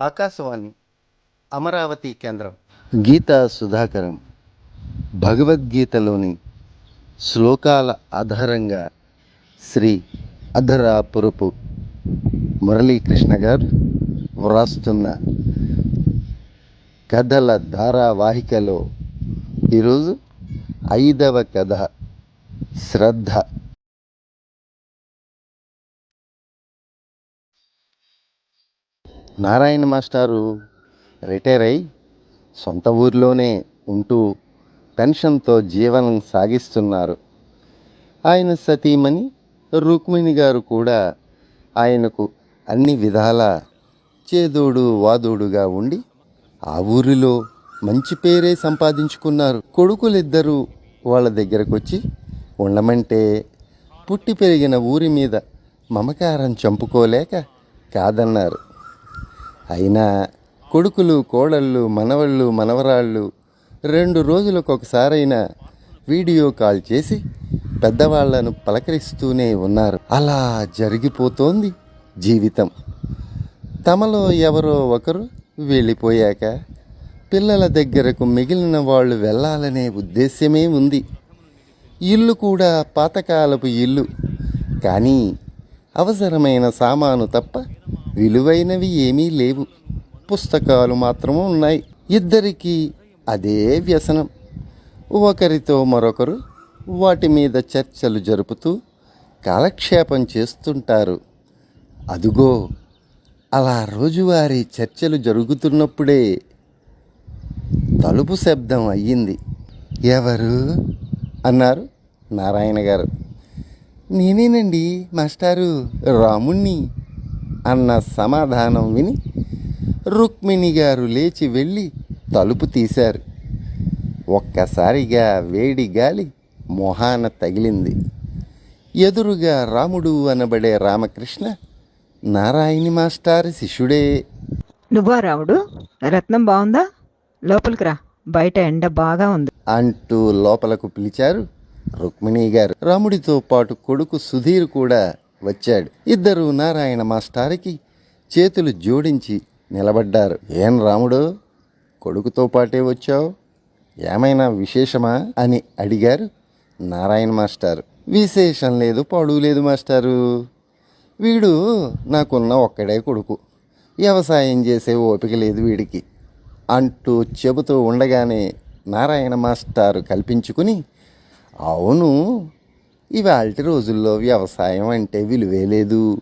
ఆకాశవాణి అమరావతి కేంద్రం. గీతా సుధాకరం భగవద్గీతలోని శ్లోకాల ఆధారంగా శ్రీ అధరాపురపు మురళీకృష్ణ గారు వ్రాస్తున్న కథల ధారావాహికలో ఈరోజు ఐదవ కథ శ్రద్ధ. నారాయణ మాస్టారు రిటైర్ అయి సొంత ఊరిలోనే ఉంటూ పెన్షన్తో జీవనం సాగిస్తున్నారు. ఆయన సతీమణి రుక్మిణి గారు కూడా ఆయనకు అన్ని విధాల చేదోడు వాదోడుగా ఉండి ఆ ఊరిలో మంచి పేరే సంపాదించుకున్నారు. కొడుకులిద్దరూ వాళ్ళ దగ్గరకు వచ్చి ఉండమంటే పుట్టి పెరిగిన ఊరి మీద మమకారం చంపుకోలేక కాదన్నారు. అయినా కొడుకులు కోడళ్ళు మనవళ్ళు మనవరాళ్ళు రెండు రోజులకు ఒకసారైనా వీడియో కాల్ చేసి పెద్దవాళ్ళను పలకరిస్తూనే ఉన్నారు. అలా జరిగిపోతోంది జీవితం. తమలో ఎవరో ఒకరు వెళ్ళిపోయాక పిల్లల దగ్గరకు మిగిలిన వాళ్ళు వెళ్ళాలనే ఉద్దేశ్యమే ఉంది. ఇల్లు కూడా పాతకాలపు ఇల్లు. కానీ అవసరమైన సామాను తప్ప విలువైనవి ఏమీ లేవు. పుస్తకాలు మాత్రము ఉన్నాయి. ఇద్దరికీ అదే వ్యసనం. ఒకరితో మరొకరు వాటి మీద చర్చలు జరుపుతూ కాలక్షేపం చేస్తుంటారు. అదుగో అలా రోజువారీ చర్చలు జరుగుతున్నప్పుడే తలుపు శబ్దం అయ్యింది. ఎవరు? అన్నారు నారాయణ గారు. నేనేనండి మాస్టారు రాముణ్ణి. అన్న సమాధానం విని రుక్మిణి గారు లేచి వెళ్ళి తలుపు తీశారు. ఒక్కసారిగా వేడి గాలి మొహాన తగిలింది. ఎదురుగా రాముడు అనబడే రామకృష్ణ నారాయణి మాస్టారు శిష్యుడే. నువ్వా రాముడు? రత్నం బాగుందా? లోపలికి రా. బయట ఎండ బాగా ఉంది. అంటూ లోపలకు పిలిచారు రుక్మిణి గారు. రాముడితో పాటు కొడుకు సుధీర్ కూడా వచ్చాడు. ఇద్దరు నారాయణ మాస్టారికి చేతులు జోడించి నిలబడ్డారు. ఏం రాముడు కొడుకుతో పాటే వచ్చావు? ఏమైనా విశేషమా? అని అడిగారు నారాయణ మాస్టారు. విశేషం లేదు పాడు లేదు మాస్టారు. వీడు నాకున్న ఒక్కడే కొడుకు. వ్యవసాయం చేసే ఓపిక లేదు వీడికి. అంటూ చెబుతూ ఉండగానే నారాయణ మాస్టారు కల్పించుకుని అవును ఇవాళ రోజుల్లో వ్యవసాయం అంటే విలువే లేదు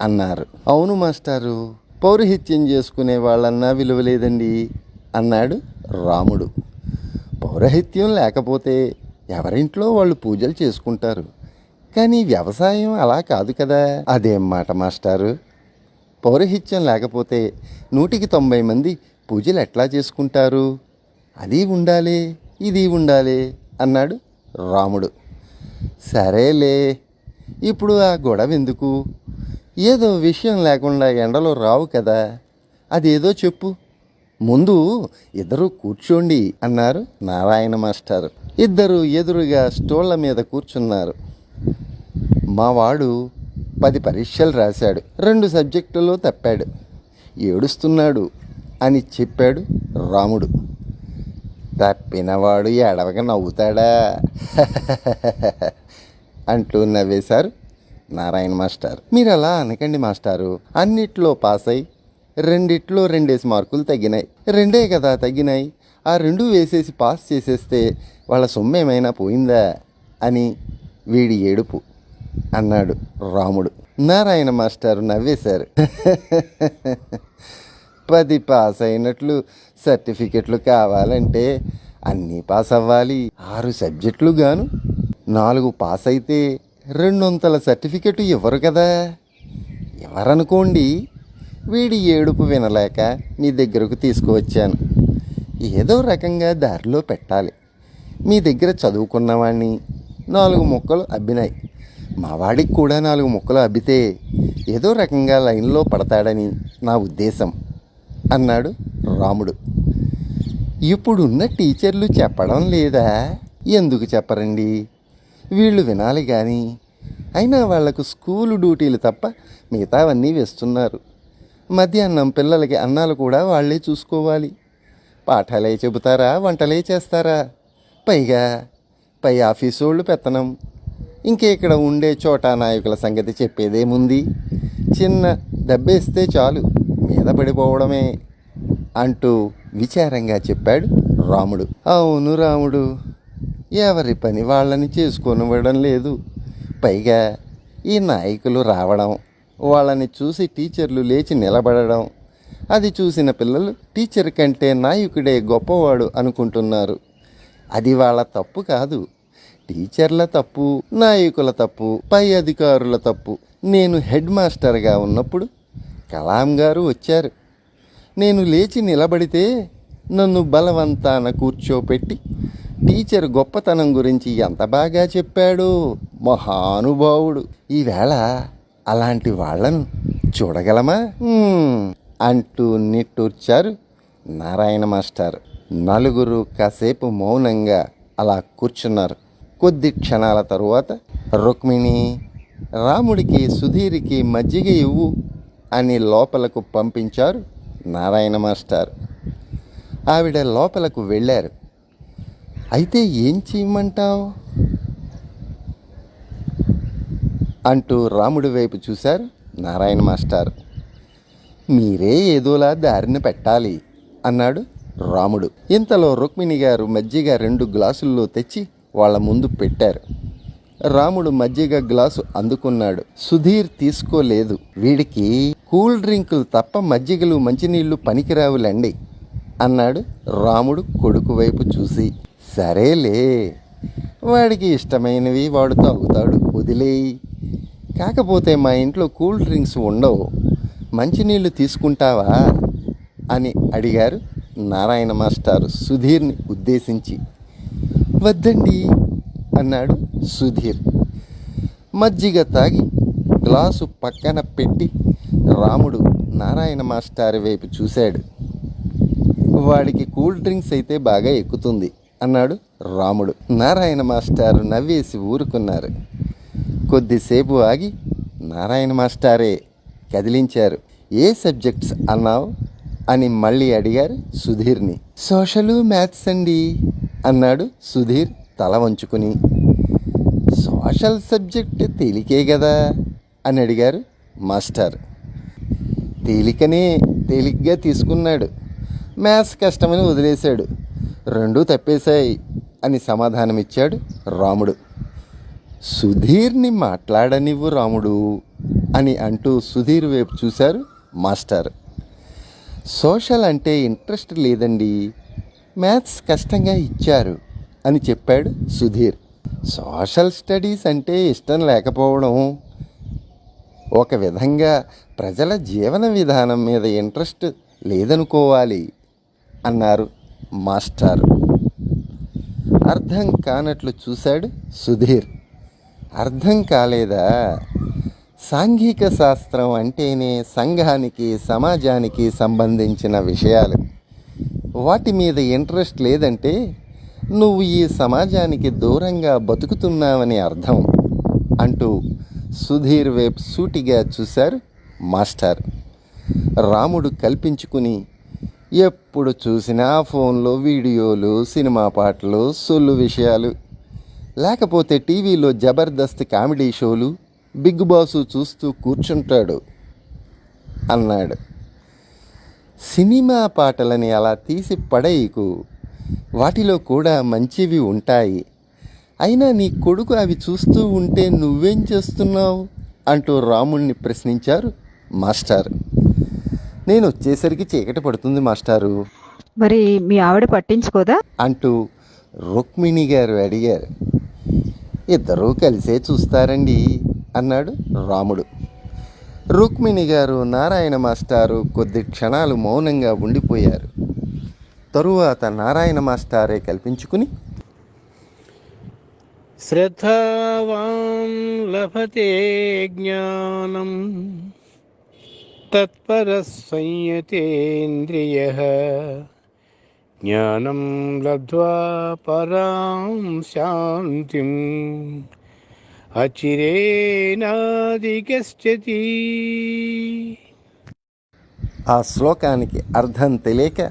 అన్నారు. అవును మాస్టారు పౌరహిత్యం చేసుకునే వాళ్ళన్నా విలువ లేదండి అన్నాడు రాముడు. పౌరహిత్యం లేకపోతే ఎవరింట్లో వాళ్ళు పూజలు చేసుకుంటారు? కానీ వ్యవసాయం అలా కాదు కదా? అదేం మాట మాస్టారు? పౌరహిత్యం లేకపోతే నూటికి తొంభై మంది పూజలు ఎట్లా చేసుకుంటారు? అది ఉండాలి ఇది ఉండాలి అన్నాడు రాముడు. సరేలే. ఇప్పుడు ఆ గొడవ ఎందుకు ఏదో విషయం లేకుండా ఎండలో రావు కదా. అదేదో చెప్పు. ముందు ఇద్దరు కూర్చోండి అన్నారు నారాయణ మాస్టర్. ఇద్దరు ఎదురుగా స్టోళ్ళ మీద కూర్చున్నారు. మావాడు పది పరీక్షలు రాశాడు. రెండు సబ్జెక్టులో తప్పాడు. ఏడుస్తున్నాడు అని చెప్పాడు రాముడు. తప్పినవాడు ఎడవగా నవ్వుతాడా? అంటూ నవ్వేశారు నారాయణ మాస్టర్. మీరు అలా అనకండి మాస్టారు. అన్నిట్లో పాస్ అయి రెండిట్లో రెండేసి మార్కులు తగ్గినాయి. రెండే కదా తగ్గినాయి. ఆ రెండు వేసేసి పాస్ చేసేస్తే వాళ్ళ సొమ్ము ఏమైనా పోయిందా అని వీడి ఏడుపు అన్నాడు రాముడు. నారాయణ మాస్టారు నవ్వేశారు. పది పాస్ అయినట్లు సర్టిఫికెట్లు కావాలంటే అన్నీ పాస్ అవ్వాలి. ఆరు సబ్జెక్టులు గాను నాలుగు పాస్ అయితే రెండొంతల సర్టిఫికెట్ ఇవ్వరు కదా. ఎవరనుకోండి వీడి ఏడుపు వినలేక మీ దగ్గరకు తీసుకువచ్చాను. ఏదో రకంగా దారిలో పెట్టాలి. మీ దగ్గర చదువుకున్నవాడిని నాలుగు ముక్కలు అబ్బినాయి. మా వాడికి కూడా నాలుగు ముక్కలు అబ్బితే ఏదో రకంగా లైన్లో పడతాడని నా ఉద్దేశం అన్నాడు రాముడు. ఇప్పుడున్న టీచర్లు చెప్పడం లేదా? ఎందుకు చెప్పరండి? వీళ్ళు వినాలి కానీ అయినా వాళ్ళకు స్కూలు డ్యూటీలు తప్ప మిగతావన్నీ వేస్తున్నారు. మధ్యాహ్నం పిల్లలకి అన్నాలు కూడా వాళ్ళే చూసుకోవాలి. పాఠాలే చెబుతారా వంటలే చేస్తారా? పైగా పై ఆఫీసు వాళ్ళు పెత్తనం. ఇంకే ఇక్కడ ఉండే చోటా నాయకుల సంగతి చెప్పేదేముంది? చిన్న దెబ్బేస్తే చాలు మీద పడిపోవడమే అంటూ విచారంగా చెప్పాడు రాముడు. అవును రాముడు. ఎవరి పని వాళ్ళని చేసుకొనివ్వడం లేదు. పైగా ఈ నాయకులు రావడం వాళ్ళని చూసి టీచర్లు లేచి నిలబడడం అది చూసిన పిల్లలు టీచర్ కంటే నాయకుడే గొప్పవాడు అనుకుంటున్నారు. అది వాళ్ళ తప్పు కాదు. టీచర్ల తప్పు నాయకుల తప్పు పై అధికారుల తప్పు. నేను హెడ్ మాస్టర్గా ఉన్నప్పుడు కలాం గారు వచ్చారు. నేను లేచి నిలబడితే నన్ను బలవంతాన కూర్చోపెట్టి టీచర్ గొప్పతనం గురించి ఎంత బాగా చెప్పాడో? మహానుభావుడు. ఈవేళ అలాంటి వాళ్ళను చూడగలమా? అంటూ నిట్టూర్చారు నారాయణ మాస్టర్. నలుగురు కాసేపు మౌనంగా అలా కూర్చున్నారు. కొద్ది క్షణాల తరువాత రుక్మిణి రాముడికి సుధీర్కి మజ్జిగ ఇవ్వు అని లోపలకు పంపించారు నారాయణ మాస్టర్. ఆవిడ లోపలకు వెళ్ళారు. అయితే ఏం చేయమంటావు? అంటూ రాముడి వైపు చూశారు నారాయణ మాస్టర్. మీరే ఏదోలా దారిన పెట్టాలి అన్నాడు రాముడు. ఇంతలో రుక్మిణి గారు మజ్జిగ రెండు గ్లాసుల్లో తెచ్చి వాళ్ళ ముందు పెట్టారు. రాముడు మజ్జిగ గ్లాసు అందుకున్నాడు. సుధీర్ తీసుకోలేదు. వీడికి కూల్ డ్రింకులు తప్ప మజ్జిగలు మంచినీళ్ళు పనికిరావులండి అన్నాడు రాముడు కొడుకు వైపు చూసి. సరేలే వాడికి ఇష్టమైనవి వాడు తాగుతాడు వదిలేయి కాకపోతే మా ఇంట్లో కూల్ డ్రింక్స్ ఉండవు మంచినీళ్ళు తీసుకుంటావా? అని అడిగారు నారాయణ మాస్టారు సుధీర్ని ఉద్దేశించి. వద్దండి అన్నాడు సుధీర్. మజ్జిగ తాగి గ్లాసు పక్కన పెట్టి రాముడు నారాయణ మాస్టారు వైపు చూశాడు. వాడికి కూల్ డ్రింక్స్ అయితే బాగా ఎక్కుతుంది. అన్నాడు రాముడు. నారాయణ మాస్టారు నవ్వేసి ఊరుకున్నారు. కొద్దిసేపు ఆగి నారాయణ మాస్టారే కదిలించారు. ఏ సబ్జెక్ట్స్ అన్నావు? అని మళ్ళీ అడిగారు సుధీర్ని. సోషలు మ్యాథ్స్ అండి అన్నాడు సుధీర్ తల వంచుకుని. సోషల్ సబ్జెక్ట్ తేలికే కదా అని అడిగారు మాస్టర్. తేలికనే తేలిగ్గా తీసుకున్నాడు. మ్యాథ్స్ కష్టమని వదిలేశాడు. రెండూ తప్పేశాయి అని సమాధానమిచ్చాడు రాముడు. సుధీర్ని మాట్లాడనివ్వు రాముడు అని అంటూ సుధీర్ వైపు చూశారు మాస్టర్. సోషల్ అంటే ఇంట్రెస్ట్ లేదండి మ్యాథ్స్ కష్టంగా ఇచ్చారు అని చెప్పాడు సుధీర్. సోషల్ స్టడీస్ అంటే ఇష్టం లేకపోవడం. ఒక విధంగా ప్రజల జీవన విధానం మీద ఇంట్రెస్ట్ లేదనుకోవాలి అన్నారు మాస్టారు. అర్థం కానట్లు చూశాడు సుధీర్. అర్థం కాలేదా? సాంఘిక శాస్త్రం అంటేనే సంఘానికి సమాజానికి సంబంధించిన విషయాలు. వాటి మీద ఇంట్రెస్ట్ లేదంటే నువ్వు ఈ సమాజానికి దూరంగా బతుకుతున్నావని అర్థం అంటూ సుధీర్ వైపు సూటిగా చూశారు మాస్టర్. రాముడు కల్పించుకుని ఎప్పుడు చూసినా ఫోన్లో వీడియోలు సినిమా పాటలు సొల్లు విషయాలు. లేకపోతే టీవీలో జబర్దస్త్ కామెడీ షోలు బిగ్ బాసు చూస్తూ కూర్చుంటాడు అన్నాడు. సినిమా పాటలని అలా తీసి పడేయకు. వాటిలో కూడా మంచివి ఉంటాయి. అయినా నీ కొడుకు అవి చూస్తూ ఉంటే నువ్వేం చేస్తున్నావు? అంటూ రాముణ్ణి ప్రశ్నించారు మాస్టర్. నేను వచ్చేసరికి చీకటి పడుతుంది మాస్టారు. మరి మీ ఆవిడ పట్టించుకోదా? అంటూ రుక్మిణి గారు అడిగారు. ఇద్దరూ కలిసే చూస్తారండి అన్నాడు రాముడు. రుక్మిణి గారు నారాయణ మాస్టారు కొద్ది క్షణాలు మౌనంగా ఉండిపోయారు. తరువాత నారాయణ మాస్టారే కల్పించుకుని శ్రద్ధావాన్ లభతే జ్ఞానం तत्परः संयतेन्द्रियः ज्ञानं लब्ध्वा परां शान्तिम् अचिरेणाधिगच्छति ఆ శ్లోకానికి అర్థం తెలియక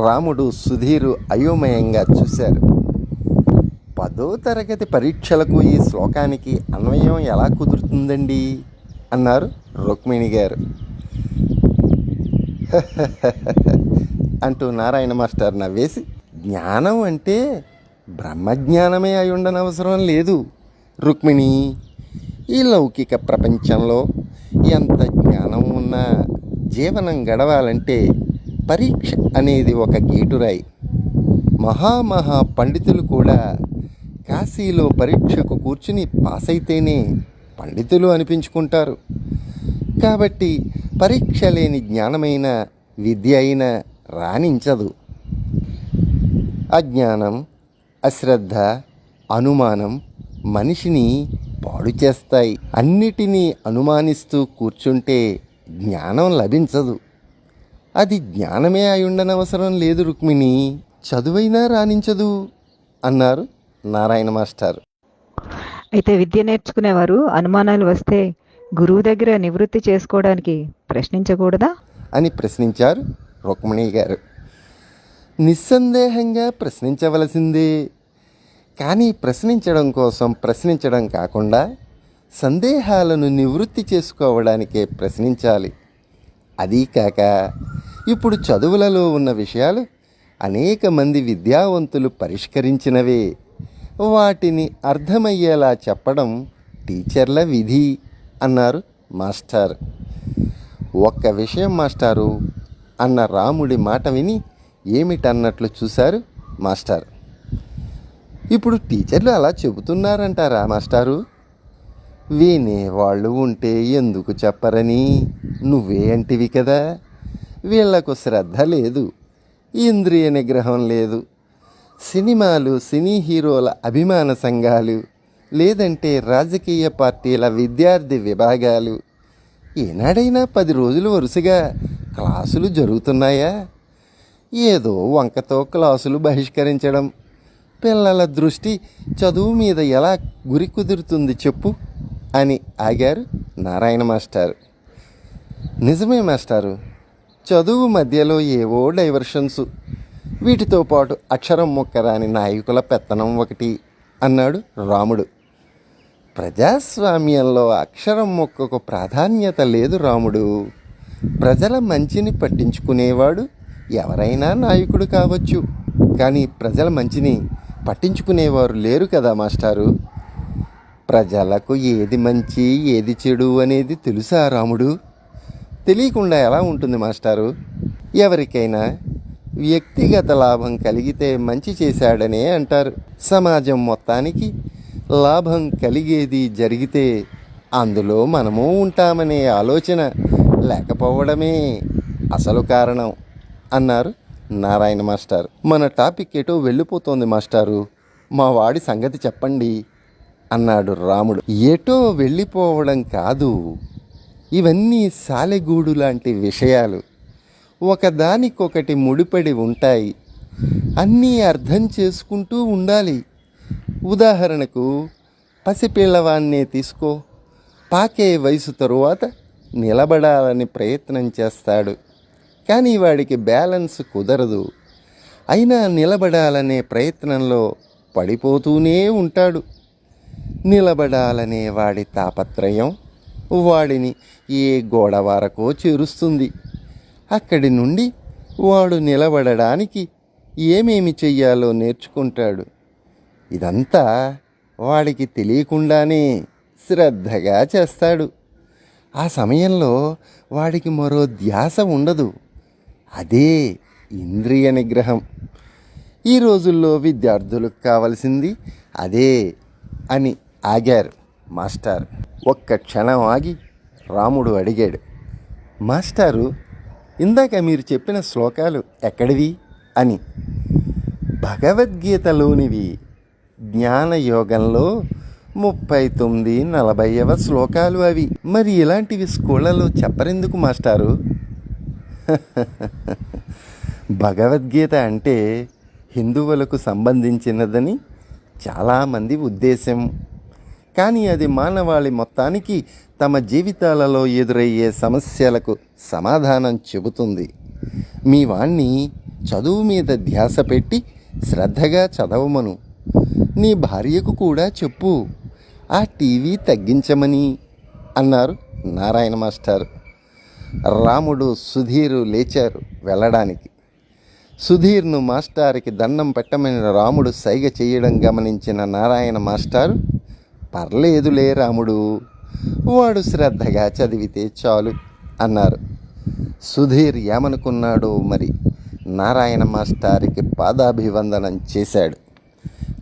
రాముడు సుధీరు అయోమయంగా చూశారు పదో తరగతి పరీక్షలకు ఈ శ్లోకానికి అన్వయం ఎలా కుదురుతుందండి అన్నారు రుక్మిణి గారు అంటూ నారాయణ మాస్టర్ నవ్వేసి జ్ఞానం అంటే బ్రహ్మజ్ఞానమే అయి ఉండనవసరం లేదు రుక్మిణి. ఈ లౌకిక ప్రపంచంలో ఎంత జ్ఞానం ఉన్నా జీవనం గడవాలంటే పరీక్ష అనేది ఒక గేటురాయి. మహామహా పండితులు కూడా కాశీలో పరీక్షకు కూర్చుని పాస్ అయితేనే పండితులు అనిపించుకుంటారు. కాబట్టి పరీక్ష లేని జ్ఞానమైన విద్య అయినా రాణించదు. అజ్ఞానం అశ్రద్ధ అనుమానం మనిషిని పాడు చేస్తాయి. అన్నిటినీ అనుమానిస్తూ కూర్చుంటే జ్ఞానం లభించదు. అది జ్ఞానమే అయి ఉండనవసరం లేదు రుక్మిణి. చదువైనా రాణించదు అన్నారు నారాయణ మాస్టర్. అయితే విద్య నేర్చుకునేవారు అనుమానాలు వస్తే గురువు దగ్గర నివృత్తి చేసుకోవడానికి ప్రశ్నించకూడదా? అని ప్రశ్నించారు రుక్మిణి గారు. నిస్సందేహంగా ప్రశ్నించవలసిందే. కానీ ప్రశ్నించడం కోసం ప్రశ్నించడం కాకుండా సందేహాలను నివృత్తి చేసుకోవడానికే ప్రశ్నించాలి. అదీ కాక ఇప్పుడు చదువులలో ఉన్న విషయాలు అనేక మంది విద్యావంతులు పరిష్కరించినవే. వాటిని అర్థమయ్యేలా చెప్పడం టీచర్ల విధి అన్నారు మాస్టర్. ఒక్క విషయం మాస్టారు అన్న రాముడి మాట విని ఏమిటన్నట్లు చూశారు మాస్టర్. ఇప్పుడు టీచర్లు అలా చెబుతున్నారంటారా మాస్టారు? వినే వాళ్ళు ఉంటే ఎందుకు చెప్పరని? నువ్వే అంటివి కదా. వీళ్ళకు శ్రద్ధ లేదు ఇంద్రియ నిగ్రహం లేదు. సినిమాలు సినీ హీరోల అభిమాన సంఘాలు లేదంటే రాజకీయ పార్టీల విద్యార్థి విభాగాలు ఏనాడైనా పది రోజులు వరుసగా క్లాసులు జరుగుతున్నాయా? ఏదో వంకతో క్లాసులు బహిష్కరించడం. పిల్లల దృష్టి చదువు మీద ఎలా గురి కుదురుతుంది చెప్పు అని ఆగారు నారాయణ మాస్టారు. నిజమే మాస్టారు. చదువు మధ్యలో ఏవో డైవర్షన్స్. వీటితో పాటు అక్షరం మొక్కరాని నాయకుల పెత్తనం ఒకటి అన్నాడు రాముడు. ప్రజాస్వామ్యంలో అక్షరం మొక్కకు ప్రాధాన్యత లేదు రాముడు. ప్రజల మంచిని పట్టించుకునేవాడు ఎవరైనా నాయకుడు కావచ్చు. కానీ ప్రజల మంచిని పట్టించుకునేవారు లేరు కదా మాస్టారు. ప్రజలకు ఏది మంచి ఏది చెడు అనేది తెలుసా రాముడు? తెలియకుండా ఎలా ఉంటుంది మాస్టారు? ఎవరికైనా వ్యక్తిగత లాభం కలిగితే మంచి చేశాడనే అంటారు. సమాజం మొత్తానికి లాభం కలిగేది జరిగితే అందులో మనము ఉంటామనే ఆలోచన లేకపోవడమే అసలు కారణం అన్నారు నారాయణ మాస్టర్. మన టాపిక్ ఎటో వెళ్ళిపోతోంది మాస్టారు. మా వాడి సంగతి చెప్పండి అన్నాడు రాముడు. ఎటో వెళ్ళిపోవడం కాదు ఇవన్నీ సాలెగూడు లాంటి విషయాలు. ఒకదానికొకటి ముడిపడి ఉంటాయి. అన్నీ అర్థం చేసుకుంటూ ఉండాలి. ఉదాహరణకు పసిపిల్లవాన్నే తీసుకో. పాకే వయసు తరువాత నిలబడాలని ప్రయత్నం చేస్తాడు. కానీ వాడికి బ్యాలెన్స్ కుదరదు. అయినా నిలబడాలనే ప్రయత్నంలో పడిపోతూనే ఉంటాడు. నిలబడాలనే వాడి తాపత్రయం వాడిని ఏ గోడ వరకో చేరుస్తుంది. అక్కడి నుండి వాడు నిలబడడానికి ఏమేమి చెయ్యాలో నేర్చుకుంటాడు. ఇదంతా వాడికి తెలియకుండానే శ్రద్ధగా చేస్తాడు. ఆ సమయంలో వాడికి మరో ధ్యాస ఉండదు. అదే ఇంద్రియ నిగ్రహం. ఈ రోజుల్లో విద్యార్థులకు కావలసింది అదే అని ఆగారు మాస్టర్. ఒక్క క్షణం ఆగి రాముడు అడిగాడు మాస్టారు ఇందాక మీరు చెప్పిన శ్లోకాలు ఎక్కడివి? అని. భగవద్గీతలోనివి జ్ఞానయోగంలో ముప్పై తొమ్మిది నలభైవ శ్లోకాలు అవి. మరి ఇలాంటివి స్కూళ్ళలో చెప్పరెందుకు మాస్టారు? భగవద్గీత అంటే హిందువులకు సంబంధించినదని చాలామంది ఉద్దేశం. కానీ అది మానవాళి మొత్తానికి తమ జీవితాలలో ఎదురయ్యే సమస్యలకు సమాధానం చెబుతుంది. మీ వాణ్ణి చదువు మీద ధ్యాస పెట్టి శ్రద్ధగా చదవమను. నీ భార్యకు కూడా చెప్పు. ఆ టీవీ తగ్గించమని అన్నారు నారాయణ మాస్టర్. రాముడు సుధీరు లేచారు వెళ్ళడానికి. సుధీర్ను మాస్టారుకి దండం పెట్టమని రాముడు సైగ చేయడం గమనించిన నారాయణ మాస్టారు పర్లేదులే రాముడు వాడు శ్రద్ధగా చదివితే చాలు అన్నారు. సుధీర్ ఏమనుకున్నాడో మరి నారాయణ మాస్టారికి పాదాభివందనం చేశాడు.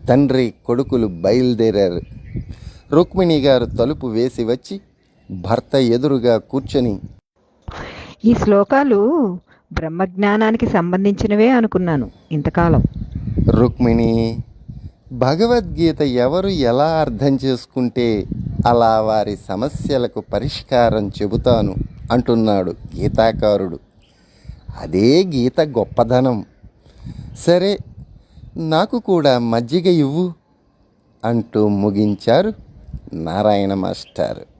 తండ్రి కొడుకులు బయలుదేరారు. రుక్మిణి గారు తలుపు వేసి వచ్చి భర్త ఎదురుగా కూర్చొని ఈ శ్లోకాలు బ్రహ్మజ్ఞానానికి సంబంధించినవే అనుకున్నాను ఇంతకాలం. రుక్మిణి భగవద్గీత ఎవరు ఎలా అర్థం చేసుకుంటే అలా వారి సమస్యలకు పరిష్కారం చెబుతాను అంటున్నాడు గీతాకారుడు. అదే గీత గొప్పదనం. సరే నాకు కూడా మజ్జిగ ఇవ్వు అంటూ ముగించారు నారాయణ మాస్టారు.